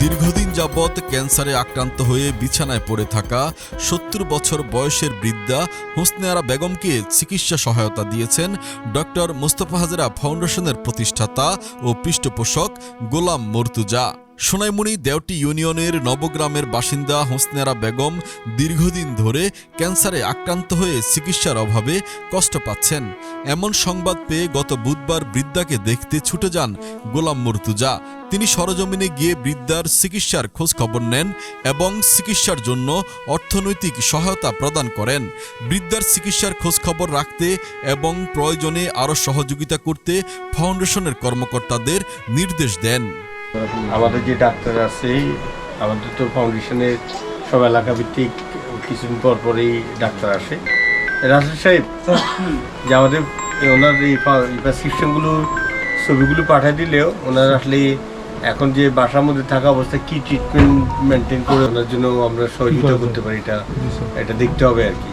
দীর্ঘদিন যাবৎ ক্যান্সারে আক্রান্ত হয়ে বিছানায় পড়ে থাকা সত্তর বছর বয়সের বৃদ্ধা হোসনেয়ারা বেগমকে চিকিৎসা সহায়তা দিয়েছেন ডক্টর মোস্তফা হাজারা ফাউন্ডেশনের প্রতিষ্ঠাতা ও পৃষ্ঠপোষক গোলাম মর্তুজা। সোনাইমুনি দেওটি ইউনিয়নের নবগ্রামের বাসিন্দা হোসনেরা বেগম দীর্ঘদিন ধরে ক্যান্সারে আক্রান্ত হয়ে চিকিৎসার অভাবে কষ্ট পাচ্ছেন। এমন সংবাদ পেয়ে গত বুধবার বৃদ্ধাকে দেখতে ছুটে যান গোলাম মর্তুজা। তিনি সরজমিনে গিয়ে বৃদ্ধার চিকিৎসার খোঁজ খবর নেন এবং চিকিৎসার জন্য অর্থনৈতিক সহায়তা প্রদান করেন। বৃদ্ধার চিকিৎসার খোঁজ খবর রাখতে এবং প্রয়োজনে আরও সহযোগিতা করতে ফাউন্ডেশনের কর্মকর্তাদের নির্দেশ দেন। আমাদের যে ডাক্তার আছে আমাদের তো ফাউন্ডেশনের সব এলাকা ভিত্তিক কিছুদিন পর পরেই ডাক্তার আসে। রাজেশ সাহেব যে আমাদের ওনার এই প্রেসক্রিপশনগুলো ছবিগুলো পাঠিয়ে দিলেও ওনার আসলে এখন যে বাসার মধ্যে থাকা অবস্থায় কি ট্রিটমেন্ট মেনটেন করে ওনার জন্য আমরা সহযোগিতা করতে পারি এটা এটা দেখতে হবে আর কি।